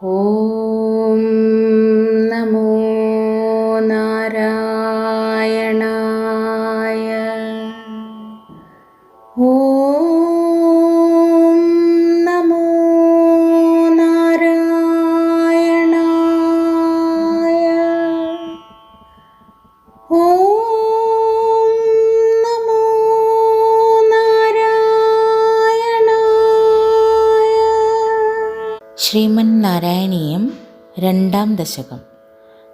ഓം നമോ നാരായണായ ഓ ശ്രീമന്നാരായണീയം രണ്ടാം ദശകം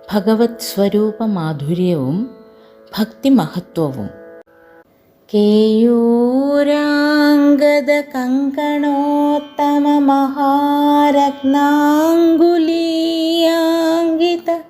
ഭഗവത് സ്വരൂപമാധുര്യവും ഭക്തിമഹത്വവും കേയൂരാംഗദ കങ്കണോത്തമ മഹാരത്നാങ്കുലീയാങ്കിത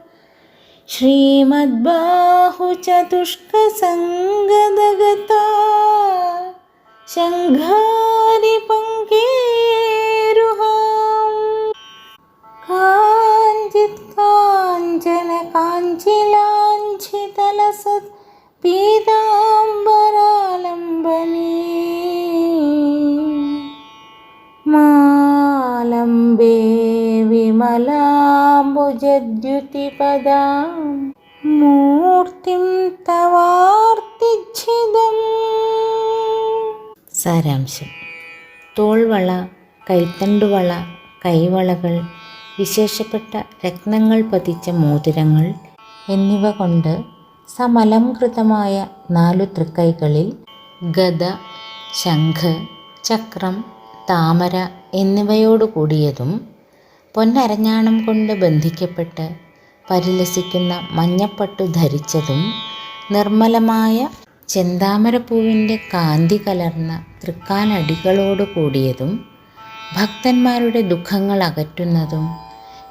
വിമലാംബുജദ്യുതിപദാം മൂർത്തിം തവാർത്തിച്ഛിതം സാരാംശം തോൾവള കൈത്തണ്ടുവള കൈവളകൾ വിശേഷപ്പെട്ട രത്നങ്ങൾ പതിച്ച മോതിരങ്ങൾ എന്നിവ കൊണ്ട് സമലംകൃതമായ നാലു തൃക്കൈകളിൽ ഗദ ശംഖ് ചക്രം താമര എന്നിവയോടു കൂടിയതും പൊന്നരഞ്ഞാണം കൊണ്ട് ബന്ധിക്കപ്പെട്ട് പരിലസിക്കുന്ന മഞ്ഞപ്പട്ടു ധരിച്ചതും നിർമ്മലമായ ചെന്താമരപ്പൂവിന്റെ കാന്തി കലർന്ന തൃക്കാലടികളോടു കൂടിയതും ഭക്തന്മാരുടെ ദുഃഖങ്ങൾ അകറ്റുന്നതും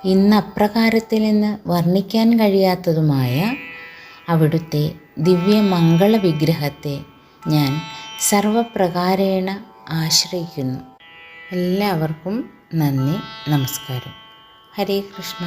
ഇന്ന് അപ്രകാരത്തിലെന്ന് വർണിക്കാൻ കഴിയാത്തതുമായ അവിടുത്തെ ദിവ്യമംഗള വിഗ്രഹത്തെ ഞാൻ സർവപ്രകാരേണ ആശ്രയിക്കുന്നു. എല്ലാവർക്കും നന്ദി നമസ്കാരം. ഹരേ കൃഷ്ണ.